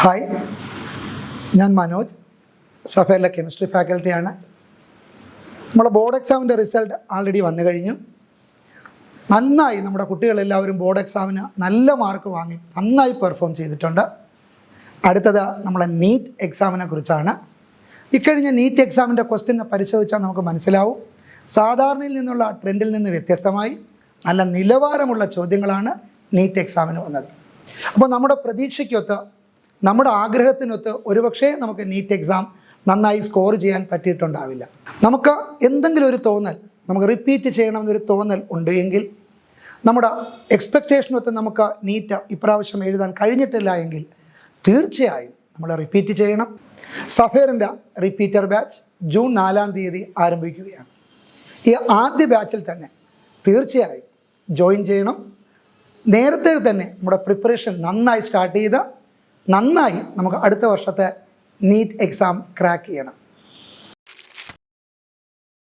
Hi ഞാൻ Manoj. സഫേറിലെ chemistry ഫാക്കൽറ്റിയാണ് നമ്മുടെ board എക്സാമിന്റെ റിസൾട്ട് ആൾറെഡി വന്നു കഴിഞ്ഞു. നന്നായി നമ്മുടെ കുട്ടികളെല്ലാവരും ബോർഡ് എക്സാമിന് നല്ല മാർക്ക് വാങ്ങി നന്നായി പെർഫോം ചെയ്തിട്ടുണ്ട്. അടുത്തത് നമ്മളെ നീറ്റ് എക്സാമിനെ കുറിച്ചാണ്. ഇക്കഴിഞ്ഞ നീറ്റ് എക്സാമിന്റെ ക്വസ്റ്റ്യൻ പരിശോധിച്ചാൽ നമുക്ക് മനസ്സിലാവും. സാധാരണയിൽ നിന്നുള്ള ട്രെൻഡിൽ നിന്ന് വ്യത്യസ്തമായി നല്ല നിലവാരമുള്ള ചോദ്യങ്ങളാണ് നീറ്റ് എക്സാമിന് വന്നത്. അപ്പോൾ നമ്മുടെ പ്രതീക്ഷയ്ക്കൊത്ത് നമ്മുടെ ആഗ്രഹത്തിനൊത്ത് ഒരുപക്ഷെ നമുക്ക് നീറ്റ് എക്സാം നന്നായി സ്കോർ ചെയ്യാൻ പറ്റിയിട്ടുണ്ടാവില്ല. നമുക്ക് എന്തെങ്കിലും ഒരു തോന്നൽ നമുക്ക് റിപ്പീറ്റ് ചെയ്യണമെന്നൊരു തോന്നൽ ഉണ്ട് എങ്കിൽ നമ്മുടെ എക്സ്പെക്റ്റേഷനൊത്ത് നമുക്ക് നീറ്റ് ഇപ്രാവശ്യം എഴുതാൻ കഴിഞ്ഞിട്ടില്ല എങ്കിൽ തീർച്ചയായും നമ്മൾ റിപ്പീറ്റ് ചെയ്യണം. സഫേറിന്റെ റിപ്പീറ്റർ ബാച്ച് ജൂൺ നാലാം തീയതി ആരംഭിക്കുകയാണ്. ഈ ആദ്യ ബാച്ചിൽ തന്നെ തീർച്ചയായും ജോയിൻ ചെയ്യണം. നേരത്തെ തന്നെ നമ്മുടെ പ്രിപ്പറേഷൻ നന്നായി സ്റ്റാർട്ട് ചെയ്ത് നന്നായി നമുക്ക് അടുത്ത വർഷത്തെ നീറ്റ് എക്സാം ക്രാക്ക് ചെയ്യണം.